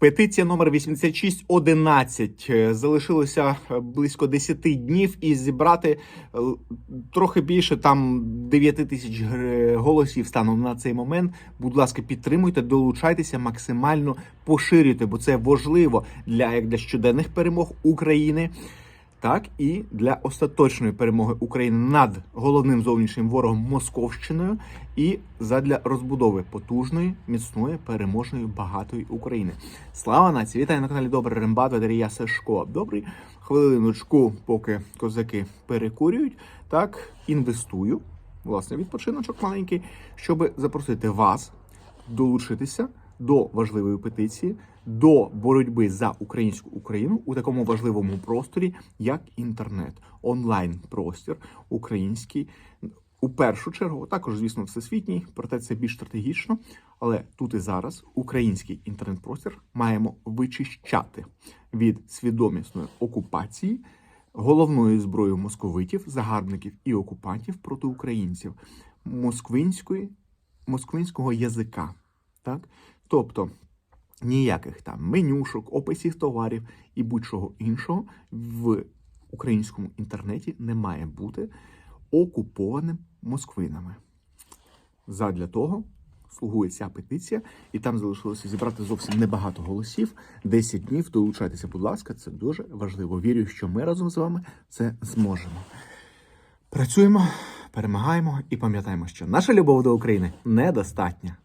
Петиція номер 8611. Е, Залишилося е, близько 10 днів і зібрати е, трохи більше там 9 тисяч голосів станом на цей момент. Будь ласка, підтримуйте, долучайтеся максимально поширюйте, бо це важливо для як для щоденних перемог України. Так і для остаточної перемоги України над головним зовнішнім ворогом Московщиною і задля розбудови потужної, міцної, переможної, багатої України. Слава нації! Вітаю на каналі Добрий Рембат, Валерія Сашко. Добрий хвилиночку, поки козаки перекурюють. Так, інвестую. Власне, відпочиночок маленький, щоб запросити вас долучитися до важливої петиції, до боротьби за українську Україну у такому важливому просторі, як інтернет, онлайн простір український. У першу чергу, також, звісно, всесвітній, проте це більш стратегічно. Але тут і зараз український інтернет-простір маємо вичищати від свідомісної окупації головною зброєю московитів, загарбників і окупантів проти українців москвинської, москвинського язика. Так? Тобто ніяких там менюшок, описів товарів і будь-чого іншого в українському інтернеті не має бути окупованим москвинами. Задля того слугує ця петиція, і там залишилося зібрати зовсім небагато голосів. 10 днів. Долучайтеся, будь ласка, це дуже важливо. Вірю, що ми разом з вами це зможемо. Працюємо, перемагаємо і пам'ятаємо, що наша любов до України недостатня.